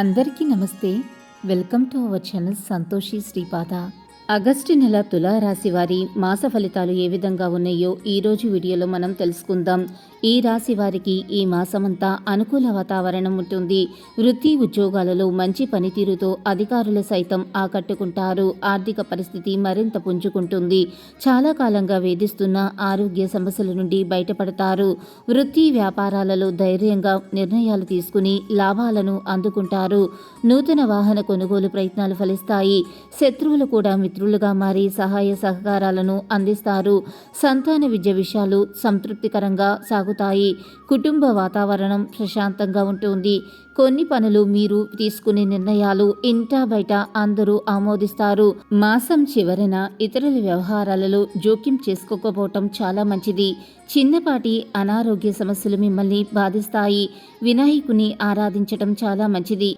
అందరికీ నమస్తే. Welcome to our channel Santoshi Sripada. August నెల తులారాశి వారి మాస ఫలితాలు ఏ విధంగా ఉన్నాయో ఈ రోజు వీడియోలో మనం తెలుసుకుందాం. ఈ రాశి వారికి ఈ మాసమంతా అనుకూల వాతావరణం ఉంటుంది. వృత్తి ఉద్యోగాలలో మంచి పనితీరుతో అధికారులు సైతం ఆకట్టుకుంటారు. ఆర్థిక పరిస్థితి మరింత పుంజుకుంటుంది. చాలా కాలంగా వేధిస్తున్న ఆరోగ్య సమస్యల నుండి బయటపడతారు. వృత్తి వ్యాపారాలలో ధైర్యంగా నిర్ణయాలు తీసుకుని లాభాలను అందుకుంటారు. నూతన వాహన కొనుగోలు ప్రయత్నాలు ఫలిస్తాయి. శత్రువులు కూడా మిత్రులుగా మారి సహాయ సహకారాలను అందిస్తారు. సంతాన విద్య విషయాలు సంతృప్తికరంగా సాగుతాయి. కుటుంబ వాతావరణం ప్రశాంతంగా ఉంటుంది. కొన్ని పనులు మీరు తీసుకునే నిర్ణయాలు ఇంటా బయట అందరూ ఆమోదిస్తారు. మాసం చివరన ఇతరుల వ్యవహారాలలో జోక్యం చేసుకోకపోవటం చాలా మంచిది. చిన్నపాటి అనారోగ్య సమస్యలు మిమ్మల్ని బాధిస్తాయి. వినాయకుని ఆరాధించటం చాలా మంచిది.